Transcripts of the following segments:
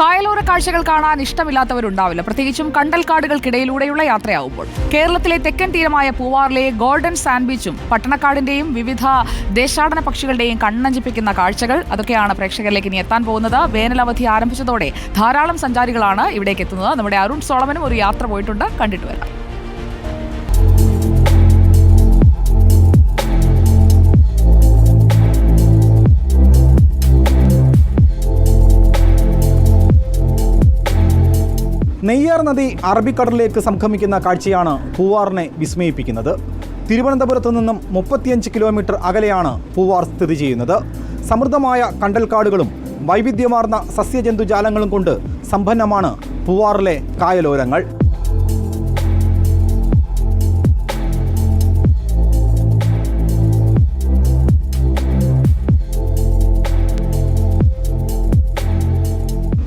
കായലോര കാഴ്ചകൾ കാണാൻ ഇഷ്ടമില്ലാത്തവരുണ്ടാവില്ല. പ്രത്യേകിച്ചും കണ്ടൽക്കാടുകൾക്കിടയിലൂടെയുള്ള യാത്രയാവുമ്പോൾ. കേരളത്തിലെ തെക്കൻ തീരമായ പൂവാറിലെ ഗോൾഡൻ സാൻഡ് ബീച്ചും പട്ടണക്കാടിന്റെയും വിവിധ ദേശാടന പക്ഷികളുടെയും കണ്ണഞ്ചിപ്പിക്കുന്ന കാഴ്ചകൾ അതൊക്കെയാണ് പ്രേക്ഷകരിലേക്ക് ഇനി എത്താൻ പോകുന്നത്. വേനലവധി ആരംഭിച്ചതോടെ ധാരാളം സഞ്ചാരികളാണ് ഇവിടേക്ക് എത്തുന്നത്. നമ്മുടെ അരുൺ സോളമനും ഒരു യാത്ര പോയിട്ടുണ്ട്. കണ്ടിട്ട് വരാം. നെയ്യാർ നദി അറബിക്കടലിലേക്ക് സംഗമിക്കുന്ന കാഴ്ചയാണ് പൂവാറിനെ വിസ്മയിപ്പിക്കുന്നത്. തിരുവനന്തപുരത്ത് നിന്നും മുപ്പത്തിയഞ്ച് കിലോമീറ്റർ അകലെയാണ് പൂവാർ സ്ഥിതി ചെയ്യുന്നത്. സമൃദ്ധമായ കണ്ടൽക്കാടുകളും വൈവിധ്യമാർന്ന സസ്യജന്തുജാലങ്ങളും കൊണ്ട് സമ്പന്നമാണ് പൂവാറിലെ കായലോരങ്ങൾ.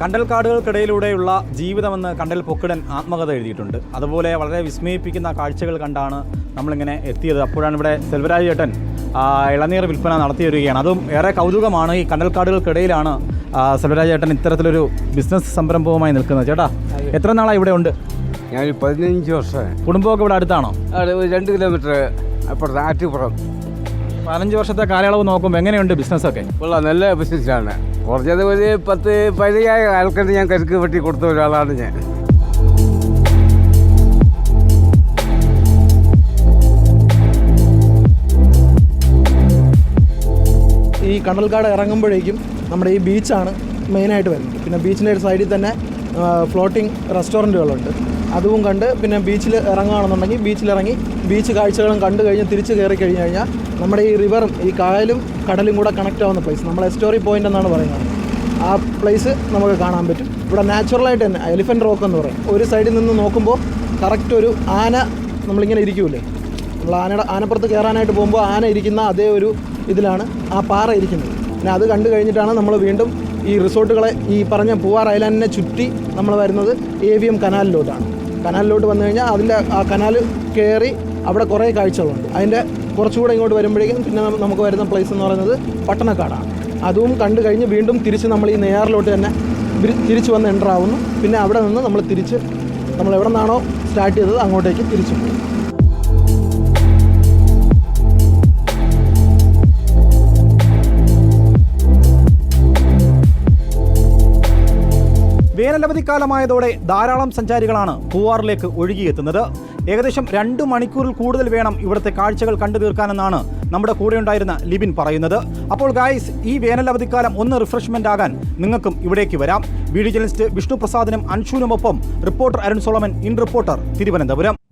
കണ്ടൽക്കാടുകൾക്കിടയിലൂടെയുള്ള ജീവിതമെന്ന് കണ്ടൽ പൊക്കിടൻ ആത്മകഥ എഴുതിയിട്ടുണ്ട്. അതുപോലെ വളരെ വിസ്മയിപ്പിക്കുന്ന കാഴ്ചകൾ കണ്ടാണ് നമ്മളിങ്ങനെ എത്തിയത്. അപ്പോഴാണ് ഇവിടെ സെൽവരാജ് ചേട്ടൻ ഇളനീർ വിൽപ്പന നടത്തി വരികയാണ്. അതും ഏറെ കൗതുകമാണ് ഈ കണ്ടൽക്കാടുകൾക്കിടയിലാണ് കാടുകൾക്കിടയിലാണ് സെൽവരാജ് ചേട്ടൻ ഇത്തരത്തിലൊരു ബിസിനസ് സംരംഭവുമായി നിൽക്കുന്നത്. ചേട്ടാ എത്ര നാളായി ഇവിടെ ഉണ്ട്? ഞാൻ പതിനഞ്ച് വർഷം കുടുംബമൊക്കെ ഇവിടെ അടുത്താണോ? രണ്ട് കിലോമീറ്റർ അപ്പുറത്ത് ആറ്റുപുറം. പതിനഞ്ച് വർഷത്തെ കാലയളവ് നോക്കുമ്പോൾ എങ്ങനെയുണ്ട് ബിസിനസ്സൊക്കെ? ഉള്ള നല്ല ബിസിനസ്സാണ്. കുറഞ്ഞത് ഒരു പത്ത് പതിനായിരം ആൾക്കാർ ഞാൻ കരുക്ക് വെട്ടി കൊടുത്ത ഒരാളാണ് ഞാൻ. ഈ കണ്ടൽക്കാട് ഇറങ്ങുമ്പോഴേക്കും നമ്മുടെ ഈ ബീച്ചാണ് മെയിനായിട്ട് വരുന്നത്. പിന്നെ ബീച്ചിന്റെ ഒരു സൈഡിൽ തന്നെ ഫ്ലോട്ടിംഗ് റെസ്റ്റോറന്റുകളുണ്ട് അതും കണ്ട് പിന്നെ ബീച്ചിൽ ഇറങ്ങുകയാണെന്നുണ്ടെങ്കിൽ ബീച്ചിലിറങ്ങി ബീച്ച് കാഴ്ചകളും കണ്ടു കഴിഞ്ഞ് തിരിച്ച് കയറി കഴിഞ്ഞ് കഴിഞ്ഞാൽ നമ്മുടെ ഈ റിവറും ഈ കായലും കടലും കൂടെ കണക്റ്റ് ആവുന്ന പ്ലേസ് നമ്മൾ എസ്റ്റോറി പോയിന്റ് എന്നാണ് പറയുന്നത്. ആ പ്ലേസ് നമുക്ക് കാണാൻ പറ്റും. ഇവിടെ നാച്ചുറലായിട്ട് തന്നെ എലിഫന്റ് റോക്ക് എന്ന് പറയും. ഒരു സൈഡിൽ നിന്ന് നോക്കുമ്പോൾ കറക്റ്റ് ഒരു ആന നമ്മളിങ്ങനെ ഇരിക്കൂലേ? നമ്മൾ ആനയുടെ ആനപ്പുറത്ത് കയറാനായിട്ട് പോകുമ്പോൾ ആന ഇരിക്കുന്ന അതേ ഒരു ഇതിലാണ് ആ പാറ ഇരിക്കുന്നത്. പിന്നെ അത് കണ്ടു കഴിഞ്ഞിട്ടാണ് നമ്മൾ വീണ്ടും ഈ റിസോർട്ടുകളെ ഈ പറഞ്ഞ പൂവാർ ഐലാൻഡിനെ ചുറ്റി നമ്മൾ വരുന്നത് എ വി എം കനാലിലോട്ടാണ് കനാലിലോട്ട് വന്നു കഴിഞ്ഞാൽ അതിന്റെ ആ കനാൽ കയറി അവിടെ കുറേ കാഴ്ചകളുണ്ട്. അതിന്റെ കുറച്ചുകൂടെ ഇങ്ങോട്ട് വരുമ്പോഴേക്കും പിന്നെ നമുക്ക് വരുന്ന പ്ലേസ് എന്ന് പറയുന്നത് പട്ടണക്കാടാണ്. അതും കണ്ടു കഴിഞ്ഞ് വീണ്ടും തിരിച്ച് നമ്മൾ ഈ നെയ്യാറിലോട്ട് തന്നെ തിരി- തിരിച്ച് വന്ന് എന്റർ ആവുന്നു. പിന്നെ അവിടെ നിന്ന് നമ്മൾ തിരിച്ച് നമ്മൾ എവിടെ നിന്നാണോ സ്റ്റാർട്ട് ചെയ്തത് അങ്ങോട്ടേക്ക് തിരിച്ചു പോകും. വേനലവധിക്കാലമായതോടെ ധാരാളം സഞ്ചാരികളാണ് പൂവാറിലേക്ക് ഒഴുകിയെത്തുന്നത്. ഏകദേശം രണ്ട് മണിക്കൂറിൽ കൂടുതൽ വേണം ഇവിടുത്തെ കാഴ്ചകൾ കണ്ടു തീർക്കാനെന്നാണ് നമ്മുടെ കൂടെയുണ്ടായിരുന്ന ലിബിൻ പറയുന്നത്. അപ്പോൾ ഗായ്സ് ഈ വേനലവധിക്കാലം ഒന്ന് റിഫ്രഷ്മെന്റ് ആകാൻ നിങ്ങൾക്കും ഇവിടേക്ക് വരാം. വീഡിയോ ജേർണലിസ്റ്റ് വിഷ്ണു പ്രസാദിനും അൻഷുവിനുമൊപ്പം reporter Arun Solomon in reporter Thiruvananthapuram.